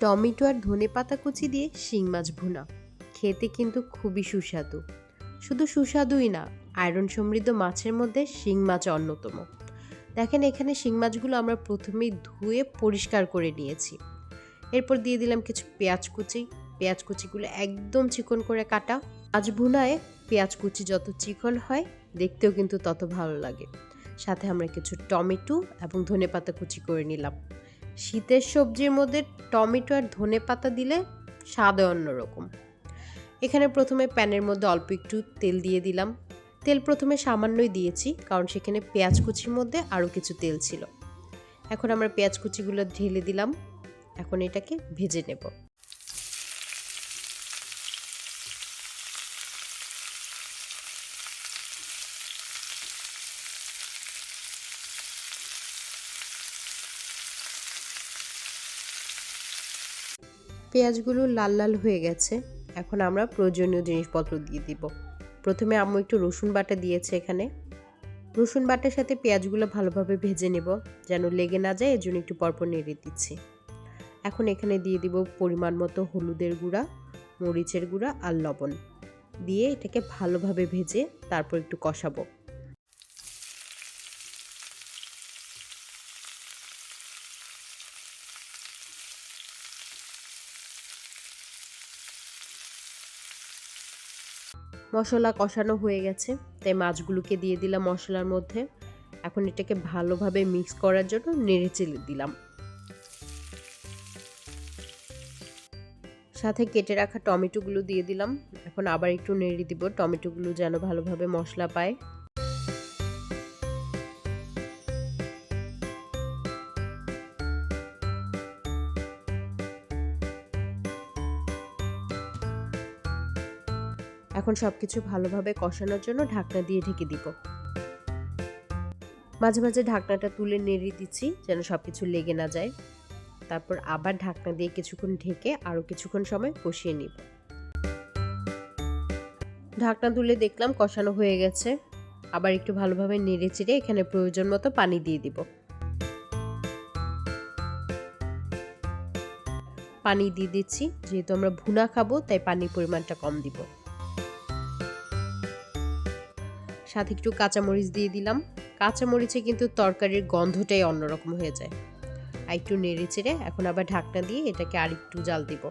Tomato আর ধনে পাতা কুচি দিয়ে শিং মাছ ভুনা। খেতে কিন্তু খুবই সুস্বাদু। শুধু সুস্বাদুই না, আয়রন সমৃদ্ধ মাছের মধ্যে শিং মাছ অন্যতম। দেখেন, এখানে শিং মাছগুলো আমরা প্রথমেই ধুয়ে পরিষ্কার করে নিয়েছি। এরপর দিয়ে দিলাম কিছু পেঁয়াজ কুচি। পেঁয়াজ কুচিগুলো একদম চিকন করে কাটা। আজ ভুনায় পেঁয়াজ কুচি যত চিকন হয়, দেখতেও কিন্তু তত ভালো লাগে। সাথে আমরা কিছু টমেটো এবং ধনেপাতা কুচি করে নিলাম। শীতের সবজির মধ্যে টমেটো আর ধনে পাতা দিলে স্বাদে অন্যরকম। এখানে প্রথমে প্যানের মধ্যে অল্প একটু তেল দিয়ে দিলাম। তেল প্রথমে সামান্যই দিয়েছি, কারণ সেখানে পেঁয়াজ কুচির মধ্যে আরও কিছু তেল ছিল। এখন আমরা পেঁয়াজ কুচিগুলো ঢেলে দিলাম। এখন এটাকে ভেজে নেব। পেঁয়াজগুলো লাল লাল হয়ে গেছে, এখন আমরা প্রয়োজনীয় জিনিসপত্র দিয়ে দিব। প্রথমে আম্মু একটু রসুন বাটা দিয়েছে এখানে। রসুন বাটার সাথে পেঁয়াজগুলো ভালোভাবে ভেজে নেব, যেন লেগে না যায়, এর জন্য একটু পরপর নেড়ে দিচ্ছি। এখন এখানে দিয়ে দিব পরিমাণ মতো হলুদের গুঁড়া, মরিচের গুঁড়া আর লবণ। দিয়ে এটাকে ভালোভাবে ভেজে তারপর একটু কষাবো। মশলা কষানো হয়ে গেছে। তাই মাছগুলোকে দিয়ে দিলাম মশলার মধ্যে। এখন এটাকে ভালোভাবে মিক্স করার জন্য নেড়ে চেলে দিলাম। সাথে কেটে রাখা টমেটোগুলো দিয়ে দিলাম। এখন আবার একটু নেড়ে দিব। টমেটোগুলো যেন ভালোভাবে মশলা পায়। এখন সব কিছু ভালোভাবে কষানোর জন্য ঢাকনা দিয়ে ঢেকে দিব। মাঝে মাঝে ঢাকনাটা তুলে নেড়ে দিচ্ছি যেন সব কিছু লেগে না যায়। তারপর আবার ঢাকনা দিয়ে কিছুক্ষণ ঢেকে আরও কিছুক্ষণ সময় কষিয়ে নিব। ঢাকনা তুলে দেখলাম কষানো হয়ে গেছে। আবার একটু ভালোভাবে নেড়ে চেড়ে এখানে প্রয়োজন মতো পানি দিয়ে দিব। পানি দিয়ে দিচ্ছি, যেহেতু আমরা ভুনা খাব, তাই পানির পরিমাণটা কম দিব। সাথে একটু কাঁচামরিচ দিয়ে দিলাম। কাঁচামরিচে কিন্তু তরকারির গন্ধটাই অন্যরকম হয়ে যায়। আর একটু নেড়ে চেড়ে এখন আবার ঢাকনা দিয়ে এটাকে আর একটু জাল দিব।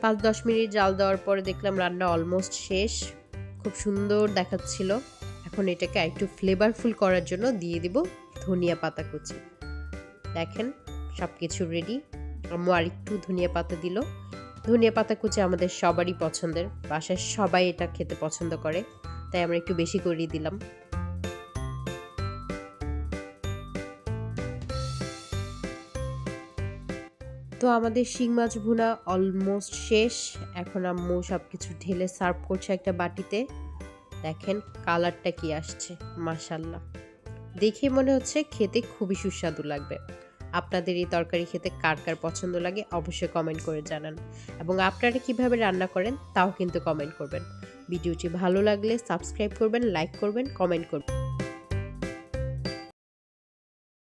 পাঁচ দশ মিনিট জাল দেওয়ার পরে দেখলাম রান্না অলমোস্ট শেষ। খুব সুন্দর দেখাচ্ছিল। এখন এটাকে একটু ফ্লেভারফুল করার জন্য দিয়ে দিব ধনিয়া পাতা কুচি। দেখেন সব কিছু রেডি আম্মু আর একটু ধনিয়া পাতা দিল। ধনিয়া পাতা কুচি আমাদের সবারই পছন্দের। বাসায় সবাই এটা খেতে পছন্দ করে, তাই আমরা একটু বেশি করেই দিলাম। তো আমাদের শিং মাছ ভুনা অলমোস্ট শেষ। এখন আম্মু সব কিছু ঢেলে সার্ভ করছে একটা বাটিতে। দেখেন কালারটা কি আসছে মাশাল্লাহ দেখে মনে হচ্ছে খেতে খুবই সুস্বাদু লাগবে। আপনাদের এই তরকারি খেতে কার কার পছন্দ লাগে অবশ্যই কমেন্ট করে জানান। এবং আপনারা কীভাবে রান্না করেন তাও কিন্তু কমেন্ট করবেন। ভিডিওটি ভালো লাগলে সাবস্ক্রাইব করবেন লাইক করবেন কমেন্ট করবেন।